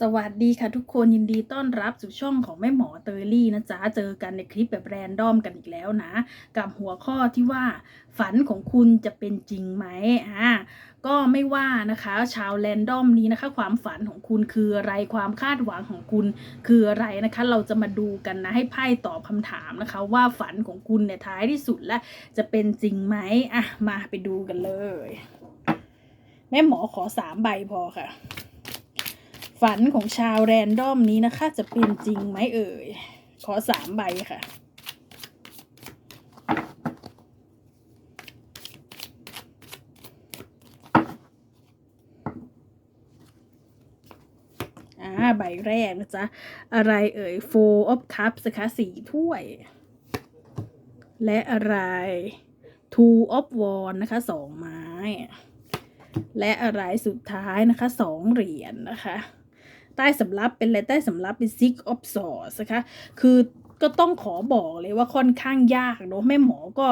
สวัสดีค่ะทุกคนยินดีต้อนรับสู่ช่องของแม่หมอเตยลี่นะจ๊ะ เจอกันในคลิปแบบแรนดอมกันอีกแล้วนะ กับหัวข้อที่ว่า ฝันของคุณจะเป็นจริงไหมอ่าก็ไม่ว่านะคะ ชาวแรนดอมนี้นะคะ ความฝันของคุณคืออะไรความคาดหวังของคุณคืออะไรนะคะ เราจะมาดูกันนะให้ไพ่ตอบคำถามนะคะ ว่าฝันของคุณเนี่ยท้ายที่สุดแล้วจะเป็นจริงไหมอะมาไปดูกันเลย แม่หมอขอสามใบพอค่ะ ฝันของชาวแรนดอมนี้นะคะ จะเป็นจริงไหมเอ่ย ขอสามใบค่ะ อ่า ใบแรกนะจ๊ะ อะไรเอ่ย four of cups นะคะสี่ถ้วย และอะไร two of wands นะคะสองไม้ และอะไรสุดท้ายนะคะสองเหรียญนะคะ ใต้สำรับเป็นอะไรใต้สำรับเป็น six of swords นะคะ คือก็ต้องขอบอกเลยว่าค่อนข้างยากเนอะแม่หมอก็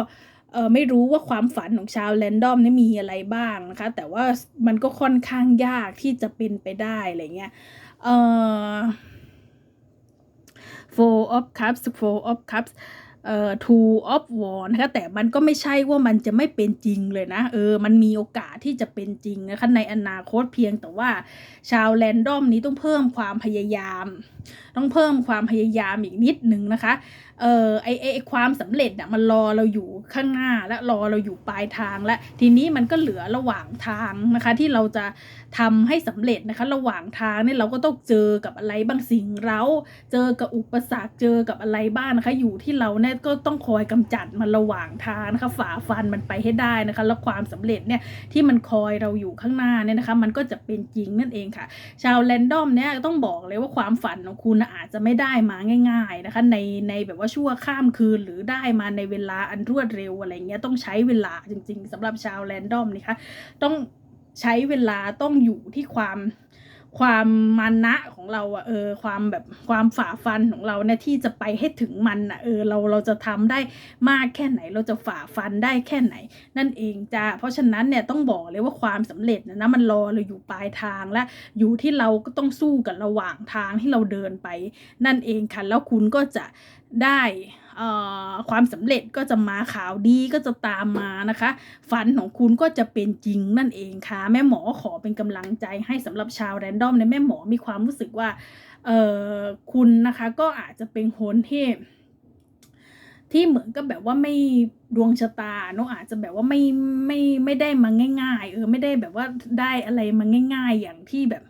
เออไม่รู้ว่าความฝันของชาวแรนดอมนี่มีอะไรบ้างนะคะ แต่ว่ามันก็ค่อนข้างยากที่จะเป็นไปได้อะไรเงี้ยเอ่อ four of cups four of cups เอ่อ two of wands นะคะแต่มันก็ไม่ใช่ว่ามันจะไม่เป็นจริงเลยนะเออมันมีโอกาสที่จะเป็นจริงนะคะในอนาคตเพียงแต่ว่าชาวแรนดอมนี้ต้องเพิ่มความพยายาม ต้องเพิ่มความพยายามอีกนิดนึงนะคะเออไอไอไอ้ความสำเร็จอะมันรอเราอยู่ข้างหน้าและรอเราอยู่ปลายทางและทีนี้มันก็เหลือระหว่างทางนะคะ ที่เราจะทำให้สำเร็จนะคะ ระหว่างทางเนี่ยเราก็ต้องเจอกับอะไรบางสิ่งเราเจอกับอุปสรรคเจอกับอะไรบ้างนะคะ อยู่ที่เราเนี่ยก็ต้องคอยกำจัดมันระหว่างทางนะคะฝ่าฟันมันไปให้ได้นะคะ แล้วความสำเร็จเนี่ยที่มันคอยเราอยู่ข้างหน้าเนี่ยนะคะ มันก็จะเป็นจริงนั่นเองค่ะ ชาวแรนดอมเนี่ยต้องบอกเลยว่าความฝันของคุณนะอาจจะไม่ได้มาง่ายๆนะคะในในแบบว่าชั่วข้ามคืนหรือได้มาในเวลาอันรวดเร็วอะไรเงี้ยต้องใช้เวลาจริงๆสำหรับชาวแรนดอมนะคะต้องใช้เวลาต้องอยู่ที่ความ ความมานะของเราอะเออความแบบความฝ่าฟันของเราเนี่ยที่จะไปให้ถึงมันอะเออเราเราจะทำได้มากแค่ไหน เราจะฝ่าฟันได้แค่ไหน นั่นเองจ้าเพราะฉะนั้นเนี่ยต้องบอกเลยว่าความสำเร็จนะนะมันรอเราอยู่ปลายทางและอยู่ที่เราก็ต้องสู้กับระหว่างทางที่เราเดินไป นั่นเองค่ะแล้วคุณก็จะได้ ความสำเร็จก็จะมาข่าวดีก็จะตามมานะคะ ฝันของคุณก็จะเป็นจริงนั่นเองค่ะ แม่หมอขอเป็นกำลังใจให้สำหรับชาวแรนดอมในแม่หมอมีความรู้สึกว่าเออคุณนะคะก็อาจจะเป็นคนที่ที่เหมือนกับแบบว่าไม่ดวงชะตาเนอะอาจจะแบบว่าไม่ไม่ไม่ได้มาง่าย ๆ เออไม่ได้แบบว่าได้อะไรมาง่าย ๆ อย่างที่แบบ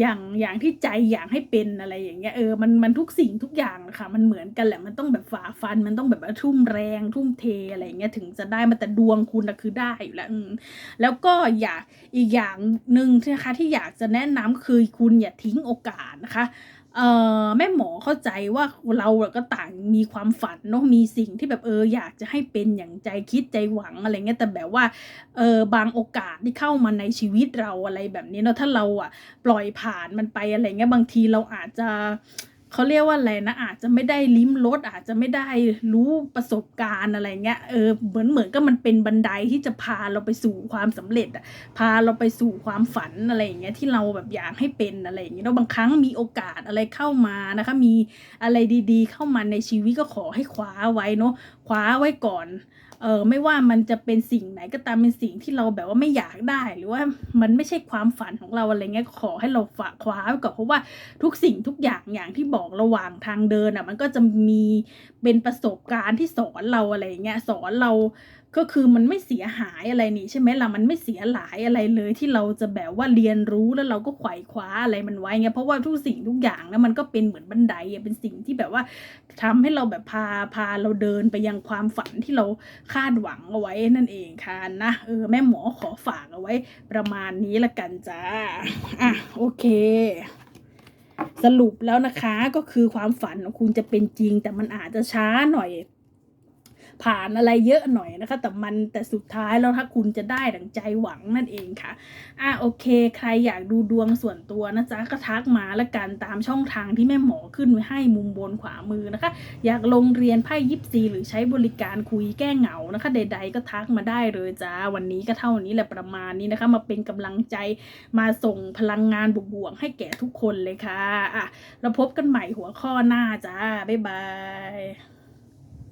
อย่างอย่างที่ใจอยากให้เป็นอะไรอย่างเงี้ยเออมันมันทุกสิ่งทุกอย่างะค่ะ มันเหมือนกันแหละมันต้องแบบฝ่าฟัน มันต้องแบบทุ่มแรง ทุ่มเทอะไรอย่างเงี้ยถึงจะได้มาแต่ดวงคุณนะคือได้อยู่แล้วแล้วก็อยากอีกอย่างหนึ่งนะคะที่อยากจะแนะนำคือคุณอย่าทิ้งโอกาสนะคะ เออแม่หมอเข้าใจว่าเราก็ต่างมีความฝันเนาะมีสิ่งที่แบบเอออยากจะให้เป็นอย่างใจคิดใจหวังอะไรเงี้ยแต่แบบว่าเออบางโอกาสที่เข้ามาในชีวิตเราอะไรแบบนี้เนาะถ้าเราอะปล่อยผ่านมันไปอะไรเงี้ยบางทีเราอาจจะ เขาเรียกว่าอะไรนะอาจจะไม่ได้ลิ้มรสอาจจะไม่ได้รู้ประสบการณ์อะไรเงี้ยเออเหมือนเหมือนก็มันเป็นบันไดที่จะพาเราไปสู่ความสำเร็จอะพาเราไปสู่ความฝันอะไรอย่างเงี้ยที่เราแบบอยากให้เป็นอะไรอย่างเงี้ยแล้วบางครั้งมีโอกาสอะไรเข้ามานะคะ มีอะไรดีๆ เข้ามาในชีวิตก็ขอให้คว้าไว้เนาะ คว้าไว้ก่อน เออไม่ว่ามันจะเป็นสิ่งไหนก็ตามเป็นสิ่งที่เราแบบว่าไม่อยากได้ หรือว่ามันไม่ใช่ความฝันของเราอะไรเงี้ยขอให้เราฝากคว้าไว้ก่อนเพราะว่าทุกสิ่งทุกอย่างอย่างที่บอกระหว่างทางเดินอะมันก็จะมีเป็นประสบการณ์ที่สอนเราอะไรเงี้ยสอนเรา ก็คือมันไม่เสียหายอะไรนี่ใช่ไหมล่ะมันไม่เสียหลายอะไรเลยที่เราจะแบบว่าเรียนรู้แล้วเราก็ไขว่คว้าอะไรมันไว้เงี้ยเพราะว่าทุกสิ่งทุกอย่างแล้วมันก็เป็นเหมือนบันไดเป็นสิ่งที่แบบว่าทำให้เราแบบพาพาเราเดินไปยังความฝันที่เราคาดหวังเอาไว้นั่นเองค่ะนะเออแม่หมอขอฝากเอาไว้ประมาณนี้ละกันจ้าอะโอเคสรุปแล้วนะคะก็คือความฝันของคุณจะเป็นจริง แต่มันอาจจะช้าหน่อย ผ่านอะไรเยอะหน่อยนะคะ แต่มันแต่สุดท้ายแล้วถ้าคุณจะได้ดังใจหวังนั่นเองค่ะ อะโอเค ใครอยากดูดวงส่วนตัวนะจ๊ะก็ทักมาละกันตามช่องทางที่แม่หมอขึ้นไว้ให้มุมบนขวามือนะคะ อยากลงเรียนไพ่ยิปซีหรือใช้บริการคุยแก้เหงานะคะ ใด ๆ ก็ทักมาได้เลยจ้าวันนี้ก็เท่านี้แหละประมาณนี้นะคะ มาเป็นกำลังใจมาส่งพลังงานบวกๆให้แก่ทุกคนเลยค่ะอะเราพบกันใหม่หัวข้อหน้าจ้าบ๊ายบาย